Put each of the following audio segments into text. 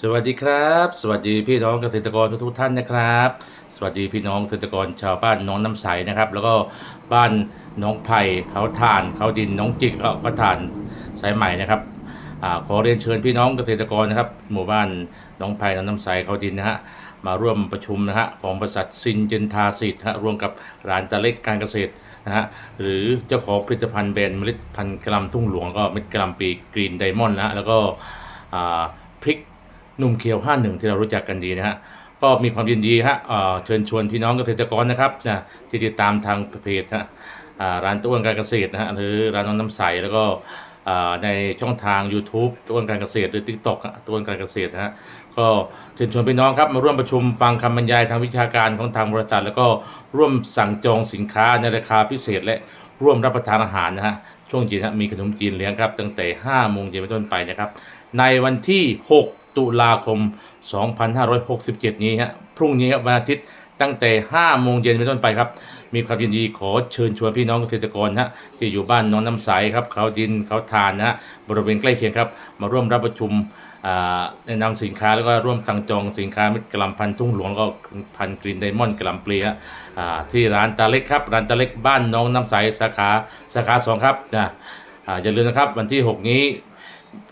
สวัสดีครับ สวัสดีพี่น้องเกษตรกรทุกท่านนะครับ สวัสดีพี่น้องเกษตรกรชาวบ้านหน้องน้ำใสนะครับ แล้วก็บ้านหน้องไผ่เขาถ่านเขาดินหน้องจิกก็ถ่านสายใหม่นะครับอขอเรียนเชิญพี่น้องเกษตรกรนะครับ หมู่บ้านหน้องไผ่หน้องน้ำใสเขาดินนะฮะมาร่วมประชุมนะฮะของบริษัทซินเจนทาสิทธิ์ฮะร่วมกับร้านตะเล็กการเกษตรนะฮะหรือเจ้าของผลิตภัณฑ์แบรนด์เมล็ดพันธุ์กรัมทุ่งหลวงก็เม็ดกรัมปีกรีนไดมอนด์นะแล้วก็ พริกหนุ่มเขียว 51 ที่เรารู้จักกันดีนะฮะก็มีความยินดีฮะเชิญชวนพี่น้องเกษตรกรนะครับนะที่ติดตามทางเพจฮะร้านต้วนการเกษตรนะฮะหรือร้านน้องน้ำใสแล้วก็ในช่องทาง YouTube ต้วนการเกษตรหรือ TikTok ต้วนการเกษตรนะฮะก็เชิญชวนพี่น้องครับมาร่วมประชุมฟังคำบรรยายทางวิชาการของทางบริษัท แล้วก็ร่วมสั่งจองสินค้าในราคาพิเศษและร่วมรับประทานอาหารนะฮะ ช่วงเย็นมีขนมจีนเลี้ยงครับตั้งแต่5โมงเย็นเป็นต้นไปนะครับในวันที่ 6 ตุลาคม 2567 นี้ฮะพรุ่งนี้ครับวันอาทิตย์ตั้งแต่ 5 โมงเย็นเป็นต้นไปครับ มีความยินดีขอเชิญชวนพี่น้องเกษตรกรฮะที่อยู่บ้านน้องน้ำใสครับเขาดินเขาทานนะฮะบริเวณใกล้เคียงครับ มาร่วมรับประชุม แนะนำสินค้าแล้วก็ร่วมสั่งจองสินค้าเม็ดกะล่ำพันธุ์ทุ่งหลวงแล้วก็พันธุ์กรีนไดมอนด์กะหล่ำปลีฮะอ่าที่ร้านตาเล็กครับ ร้านตาเล็กบ้านน้องน้ำใสสาขาสาขาสองครับนะอย่าลืมนะครับวันที่ 6 นี้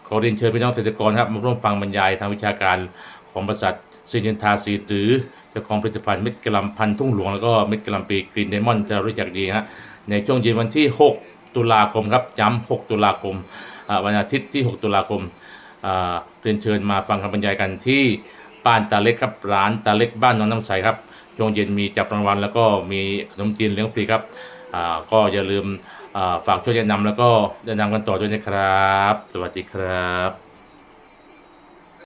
ขอเรียนเชิญพี่น้องเกษตรกรครับมาร่วมฟังบรรยายทางวิชาการของบริษัทซินเนทาซีหรือเจ้าของผลิตภัณฑ์เม็ดกะล่ำพันธุ์ทุ่งหลวงแล้วก็เม็ดกะล่ำปีกรีนไดมอนด์จะรู้จักดีฮะในช่วงเย็นวันที่ 6 ตุลาคมครับย้ำ6ตุลาคมวันอาทิตย์ที่ 6 ตุลาคม เรียนเชิญมาฟังคำบรรยายกันที่บ้านตาเล็กครับร้านตาเล็กบ้านน้องน้ำใสครับช่วงเย็นมีจับรางวัลแล้วก็มีขนมจีนเลี้ยงฟรีครับก็อย่าลืมฝากช่วยแนะนำแล้วก็แนะนำกันต่อด้วยนะครับ สวัสดีครับ